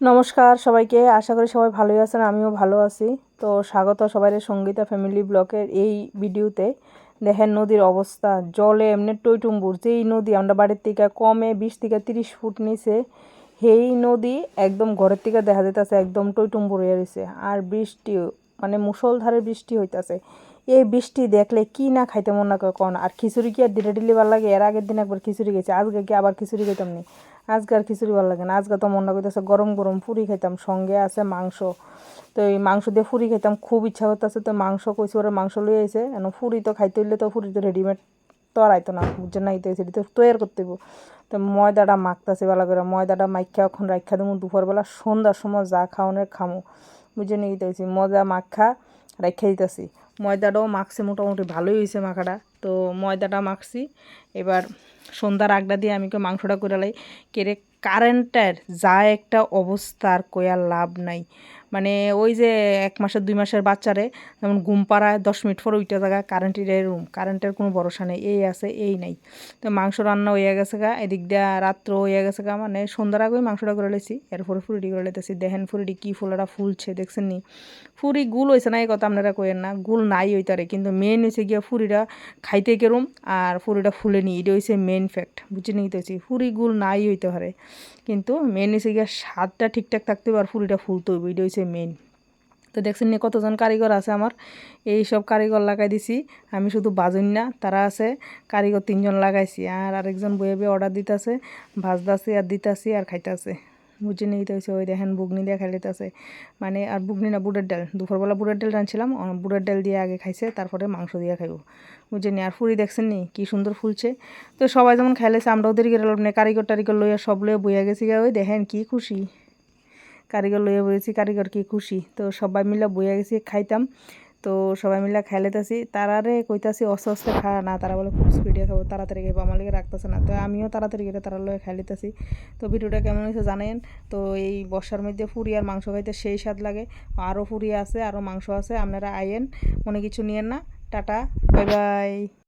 নমস্কার সবাইকে, আশা করি সবাই ভালোই আছেন, আমিও ভালো আছি। তো স্বাগত সবাই সঙ্গীতা ফ্যামিলি ব্লকের এই ভিডিওতে। দেখেন নদীর অবস্থা, জলে এমনি টইটুম্বুর। যেই নদী আমরা বাড়ির থেকে কমে বিশ থেকে তিরিশ ফুট নিচে, সেই নদী একদম ঘরের থেকে দেখা যেতেছে একদম টইটুম্বুর হয়ে রয়েছে আর বৃষ্টি মানে মুসলধারে বৃষ্টি হইতাছে। এই বৃষ্টি দেখলে কি না খাইতে মন না করে কন। আর খিচুড়ি কি আর ডিলে ডিলে ভালো লাগে? এর আগের দিন একবার খিচুড়ি গেছে আজকে কি আবার খিচুড়ি খেতাম নি? আজকে আর খিচুড়ি ভালো লাগে না। আজকে তো মন না করতেছে গরম গরম ফুরি খেতাম সঙ্গে আছে মাংস। তো এই মাংস দিয়ে ফুরি খেতাম খুব ইচ্ছা করতেছে, তো মাংস কইছে ওরা মাংস লয়ে এসে এন ফুরি তো খাইতে হইলে তো ফুরি তো রেডিমেড তো আর আইতো না, বুঝছেন না? ইতে সেটি তো তৈরি করতে তো ময়দাটা মাখতেছে ভালো করে, ময়দাটা মাইখা এখন রাখা দেবো দুপুরবেলা, সন্ধ্যার সময় যা খাওয়ানোর খামো। বুঝে নিয়ে দিতেছি মজা মাখা রেখে দিতেছি। ময়দাটাও মাখছে মোটামুটি ভালোই হয়েছে মাখাটা। তো ময়দাটা মাখছি। এবার সন্ধ্যার আগটা দিয়ে আমি কেউ মাংসটা করে লাই। কেড়ে কারেন্টের যা একটা অবস্থার কয়ার লাভ নাই। মানে ওই যে এক মাসের, দুই মাসের বাচ্চারে যেমন ঘুম পাড়ায় দশ মিনিট পর ওইটা জায়গা কারেন্টের রুম কারেন্টের কোনো ভরসা নেই, এই আছে, এই নাই। তো মাংস রান্না হয়ে গেছে গা, এদিক দিয়া রাত্র হয়ে গেছে গা মানে সন্ধ্যার আগেই মাংসটা করে লেছি, এরপরে ফুরিটি করে লেতেছি, দেখেন ফুরিটি কী ফুলটা ফুলছে, দেখছেন নি? ফুরি গুল হয়েছে না, এই কথা আপনারা কইেন না, গুল নাই হইতারে, কিন্তু মেন হয়েছে গিয়া ফুরিটা খাইতে কেরম আর ফুরিটা ফুলে ফুলেনি এটা হয়েছে মেন ফ্যাক্ট বুঝে নিতেছি ফুরি গুল নাই হইতে পারে, কিন্তু মেন হচ্ছে গিয়ে স্বাদটা ঠিকঠাক থাকতে হবে, আর ফুরিটা ফুলতে হইব এটা হচ্ছে মেন তো দেখছেন নিয়ে কতজন কারিগর আছে আমার? এই সব কারিগর লাগাই দিছি। আমি শুধু বাজুন না, তারা আছে, কারিগর তিনজন লাগাইছি। আর আরেকজন বয়ে বয়ে অর্ডার দিতেছে ভাজদাছি আর দিতাছি আর খাইতেছে। বুঝে নিতে হয়েছে ওই দেখেন বুগনি দিয়ে খাইতেছে মানে আর বুগনি না, বুটের ডাল। দুপুরবেলা বুটের ডাল রাঁধছিলাম বুটের ডাল দিয়ে আগে খাইছে, তারপরে মাংস দিয়ে খাইব। বুঝে নি আর ফুরি দেখছেন নি, কী সুন্দর ফুলছে। তো সবাই যেমন খাইলেছে আমরা ওদেরকে মানে কারিগর টারিগর লইয়া সব লইয়া বইয়া গেছি ওই দেখেন কী খুশি। কারিগর লইয়া বইয়েছি কারিগর কি খুশি? তো সবাই মিলে বইয়া গেছি, খাইতাম। তো সবাই মিলে খাইলেতেছি তারারে কইতাছি অস্তে অস্তে খা না। তারা বলে, খুব স্পিডে খাব, তাড়াতাড়ি খাব আমার লিগে রাখতেছে না। তো আমিও তাড়াতাড়ি করে তারা লয়ে খাইলেতেছি তো ভিডিওটা কেমন হয়েছে জানেন? তো এই বর্ষার মধ্যে ফুরি আর মাংস খাইতে সেই স্বাদ লাগে। আরও ফুরি আছে, আরও মাংস আছে, আপনারা আইয়েন মনে কিছু নিয়েন না। Tata bye bye